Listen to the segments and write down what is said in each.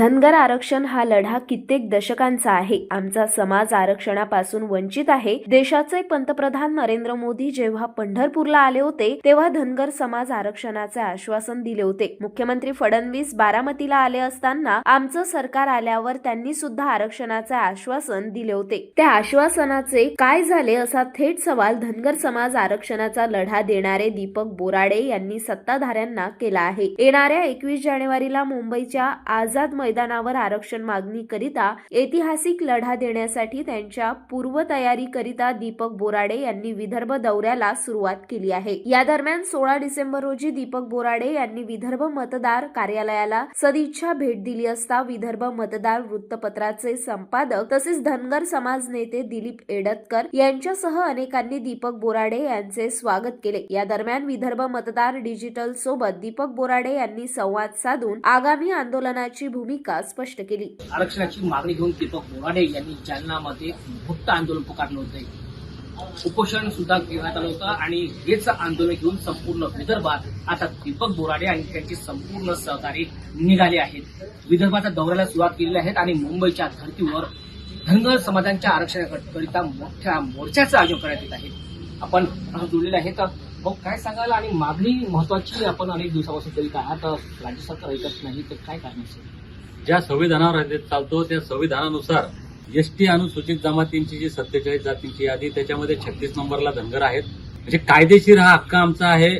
धनगर आरक्षण हा लढा कित्येक दशकांचा आहे. आमचा समाज आरक्षणापासून वंचित आहे. देशाचे पंतप्रधान नरेंद्र मोदी जेव्हा पंढरपूरला आले होते तेव्हा धनगर समाज आरक्षणाचे आश्वासन दिले होते. मुख्यमंत्री फडणवीस बारामतीला आले असताना आमचं सरकार आल्यावर त्यांनी सुद्धा आरक्षणाचे आश्वासन दिले होते. त्या आश्वासनाचे काय झाले असा थेट सवाल धनगर समाज आरक्षणाचा लढा देणारे दीपक बोराडे यांनी सत्ताधाऱ्यांना केला आहे. येणाऱ्या एकवीस जानेवारीला मुंबईच्या आझाद मैदानावर आरक्षण मागणी करिता ऐतिहासिक लढा देण्यासाठी त्यांच्या पूर्वतयारी करिता दीपक बोराडे यांनी विदर्भ दौऱ्याला सुरुवात केली आहे. या दरम्यान सोळा डिसेंबर रोजी दीपक बोराडे यांनी विदर्भ मतदार कार्यालयाला सदिच्छा भेट दिली असता विदर्भ मतदार वृत्तपत्राचे संपादक तसेच धनगर समाज नेते दिलीप एडतकर यांच्यासह अनेकांनी दीपक बोराडे यांचे स्वागत केले. या दरम्यान विदर्भ मतदार डिजिटल सोबत दीपक बोराडे यांनी संवाद साधून आगामी आंदोलनाची भूमिका स्पष्ट केली. आरक्षणाची मागणी घेऊन दीपक बोराडे यांनी जालनामध्ये मोठं आंदोलन पुकारलं होतं उपोषण सुद्धा घेण्यात आलं होतं आणि हेच आंदोलन घेऊन संपूर्ण विदर्भात आता दीपक बोराडे आणि त्यांचे संपूर्ण सहकारी निघाले आहेत. विदर्भाच्या दौऱ्याला सुरुवात केलेली आहेत आणि मुंबईच्या धर्तीवर धनगर समाजांच्या आरक्षणाकरिता मोठ्या मोर्चाचं आयोजन करण्यात येत आहे. आपण जुळलेले आहे तर मग काय सांगायला आणि मागणी महत्वाची आपण अनेक दिवसापासून करीत आहात राज्य सरकार ऐकत नाही तर काय कारण असेल? ज्या संविधानावर चालतो त्या संविधानानुसार एसटी अनुसूचित जमातींची जी सत्तेचाळीस जातींची यादी त्याच्यामध्ये छत्तीस नंबरला धनगर आहेत. म्हणजे कायदेशीर हा हक्क आमचा आहे.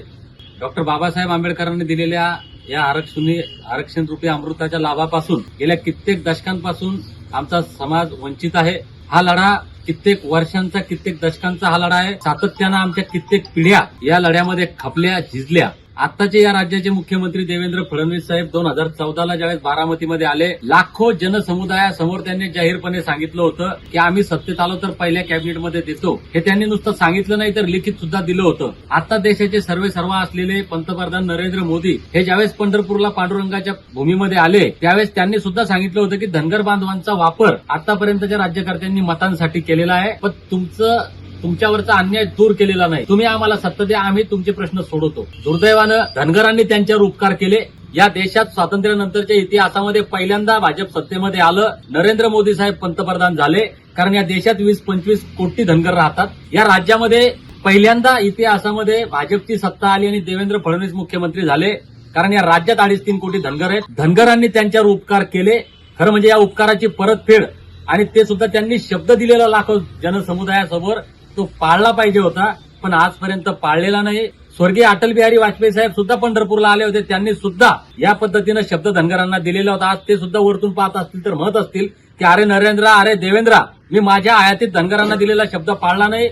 डॉक्टर बाबासाहेब आंबेडकरांनी दिलेल्या या आरक्षणी आरक्षण रूपी अमृताच्या लाभापासून गेल्या कित्येक दशकांपासून आमचा समाज वंचित आहे. हा लढा कित्येक वर्षांचा कित्येक दशकांचा हा लढा आहे. सातत्यानं आमच्या कित्येक पिढ्या या लढ्यामध्ये खपल्या झिजल्या. आताचे या राज्याचे मुख्यमंत्री देवेंद्र फडणवीस साहेब दोन हजार चौदाला ज्यावेळेस बारामतीमध्ये आले लाखो जनसमुदायासमोर त्यांनी जाहीरपणे सांगितलं होतं की आम्ही सत्तेत आलो तर पहिल्या कॅबिनेटमध्ये देतो. हे त्यांनी नुसतं सांगितलं नाही तर लिखित सुद्धा दिलं होतं. आता देशाचे सर्वे सर्वा असलेले पंतप्रधान नरेंद्र मोदी हे ज्यावेळेस पंढरपूरला पांडुरंगाच्या भूमीमध्ये आले त्यावेळेस त्यांनी सुद्धा सांगितलं होतं की धनगर बांधवांचा वापर आतापर्यंतच्या राज्यकर्त्यांनी मतांसाठी केलेला आहे. पण तुमचं तुमच्यावरचा अन्याय दूर केलेला नाही. तुम्ही आम्हाला सत्ता द्या आम्ही तुमचे प्रश्न सोडवतो. दुर्दैवानं धनगरांनी त्यांच्यावर उपकार केले. या देशात स्वातंत्र्यानंतरच्या इतिहासामध्ये पहिल्यांदा भाजप सत्तेमध्ये आलं. नरेंद्र मोदी साहेब पंतप्रधान झाले. कारण या देशात वीस पंचवीस कोटी धनगर राहतात. या राज्यामध्ये पहिल्यांदा इतिहासामध्ये भाजपची सत्ता आली आणि देवेंद्र फडणवीस मुख्यमंत्री झाले. कारण या राज्यात अडीच तीन कोटी धनगर आहेत. धनगरांनी त्यांच्यावर उपकार केले. खरं म्हणजे या उपकाराची परतफेड आणि ते सुद्धा त्यांनी शब्द दिलेला लाखो जनसमुदायासमोर तो पाळला पाहिजे होता पण आजपर्यंत पाळलेला नाही. स्वर्गीय अटल बिहारी वाजपेयी साहेब सुद्धा पंढरपूरला आले होते. त्यांनी सुद्धा या पद्धतीनं शब्द धनगरांना दिलेला होता. आज ते सुद्धा वरतून पाहत असतील तर म्हणत असतील की अरे नरेंद्र अरे देवेंद्र मी माझ्या आयातीत धनगरांना दिलेला शब्द पाळला नाही.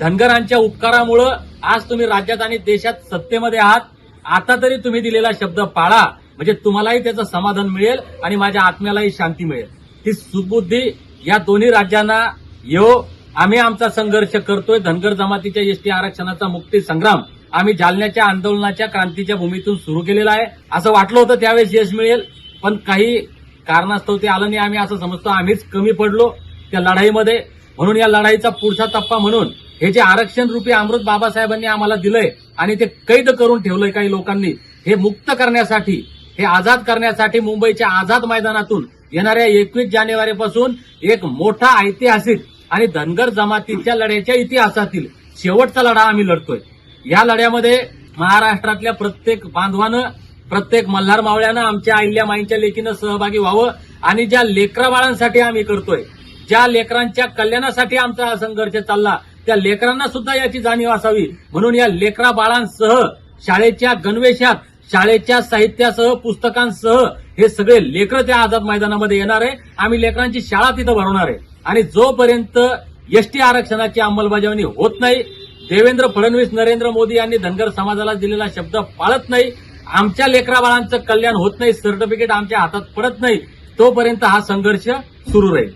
धनगरांच्या उपकारामुळं आज तुम्ही राज्यात आणि देशात सत्तेमध्ये आहात. आता तरी तुम्ही दिलेला शब्द पाळा. म्हणजे तुम्हालाही त्याचं समाधान मिळेल आणि माझ्या आत्म्यालाही शांती मिळेल. ही सुबुद्धी या दोन्ही राज्यांना येऊ आम्ही आमचा संघर्ष करतोय. धनगर जमातीच्या एसटी आरक्षणाचा मुक्ती संग्राम आम्ही जालन्याच्या आंदोलनाच्या क्रांतीच्या भूमीतून सुरू केलेला आहे. असं वाटलं होतं त्यावेळेस यश मिळेल. पण काही कारणास्तव ते आलं नाही. आम्ही असं समजतो आम्हीच कमी पडलो त्या लढाईमध्ये. म्हणून या लढाईचा पुढचा टप्पा म्हणून हे जे आरक्षण रूपी अमृत बाबासाहेबांनी आम्हाला दिलंय आणि ते कैद करून ठेवलंय काही लोकांनी हे मुक्त करण्यासाठी हे आझाद करण्यासाठी मुंबईच्या आझाद मैदानातून येणाऱ्या एकवीस जानेवारीपासून एक मोठा ऐतिहासिक आणि धनगर जमातीच्या लढ्याच्या इतिहासातील शेवटचा लढा आम्ही लढतोय. या लढ्यामध्ये महाराष्ट्रातल्या प्रत्येक बांधवानं प्रत्येक मल्हार मावळ्यानं आमच्या आईल्या माईंच्या लेखीनं सहभागी व्हावं आणि ज्या लेकरा बाळांसाठी आम्ही करतोय ज्या लेकरांच्या कल्याणासाठी आमचा हा संघर्ष चालला त्या लेकरांना सुद्धा याची जाणीव असावी. म्हणून या लेकरा बाळांसह शाळेच्या गणवेशात शाळेच्या साहित्यासह पुस्तकांसह हे सगळे लेकरं त्या आझाद मैदानामध्ये येणार आहे. आम्ही लेकरांची शाळा तिथं भरवणार आहे. आणि जोपर्यंत एसटी आरक्षणाची अंमलबजावणी होत नाही देवेंद्र फडणवीस नरेंद्र मोदी यांनी धनगर समाजाला दिलेला शब्द पाळत नाही आमच्या लेकराबाळांचं कल्याण होत नाही सर्टिफिकेट आमच्या हातात पडत नाही तोपर्यंत हा संघर्ष सुरू राहील.